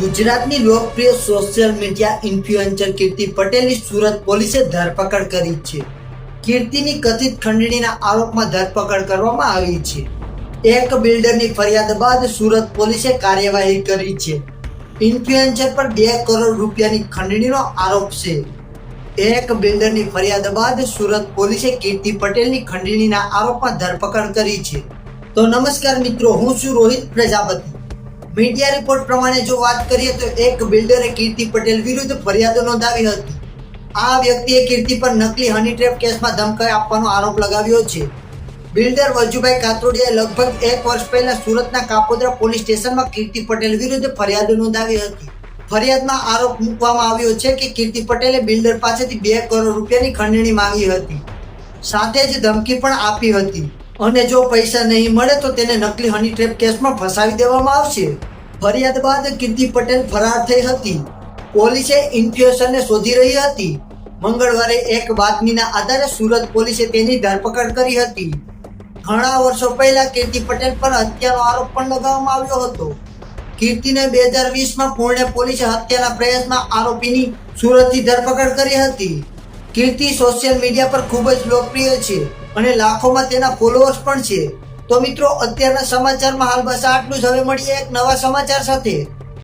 ગુજરાતની લોકપ્રિય social media influencer કીર્તિ પટેલની સુરત પોલીસે ધરપકડ કરી છે. કીર્તિની કથિત ખંડણીના આરોપમાં ધરપકડ કરવામાં આવી છે. એક બિલ્ડરની ફરિયાદ બાદ સુરત પોલીસે કાર્યવાહી કરી છે. ઇન્ફ્લુએન્સર પર બે કરોડ રૂપિયાની ખંડણીનો આરોપ છે. એક બિલ્ડરની ફરિયાદ બાદ સુરત પોલીસે કીર્તિ પટેલની ખંડણીના આરોપમાં ધરપકડ કરી છે. તો નમસ્કાર મિત્રો, હું છું રોહિત પ્રજાપતિ. મીડિયા રિપોર્ટ પ્રમાણે જો વાત કરીએ તો એક બિલ્ડરે કીર્તિ પટેલ વિરુદ્ધ ફરિયાદ નોંધાવી હતી. આ વ્યક્તિએ કીર્તિ પર નકલી હની ટ્રેપ કેસમાં ધમકાઈ આપવાનો આરોપ લગાવ્યો છે. બિલ્ડર વજુભાઈ કાતોડિયાએ લગભગ એક વર્ષ પહેલા સુરતના કાપોદ્રા પોલીસ સ્ટેશનમાં કીર્તિ પટેલ વિરુદ્ધ ફરિયાદો નોંધાવી હતી. ફરિયાદમાં આરોપ મૂકવામાં આવ્યો છે કે કીર્તિ પટેલે બિલ્ડર પાસેથી બે કરોડ રૂપિયાની ખંડણી માંગી હતી. સાથે જ ધમકી પણ આપી હતી. અને જો પૈસા નહીં મળે તો તેને નકલી હની ટ્રેપ કેસમાં ફસાવી દેવામાં આવશે. ફરિયાદ બાદ કીર્તિ પટેલ ફરાર થઈ હતી. પોલીસે ઇન્ફ્લુએન્સરને શોધી રહી હતી. મંગળવારે એક બાતમીના આધારે સુરત પોલીસે તેની ધરપકડ કરી હતી. ઘણા વર્ષો પહેલા કીર્તિ પટેલ પર હત્યાનો આરોપ પણ લગાવવામાં આવ્યો હતો. કીર્તિને બે હજાર વીસમાં પુણે પોલીસે હત્યાના પ્રયાસમાં આરોપીની સુરતથી ધરપકડ કરી હતી. કીર્તિ સોશિયલ મીડિયા પર ખૂબ જ લોકપ્રિય છે અને લાખોમાં તેના ફોલોઅર્સ પણ છે. તો મિત્રો અત્યારના સમાચારમાં હાલ બસ આટલું જ. હવે મળીએ એક નવા સમાચાર સાથે.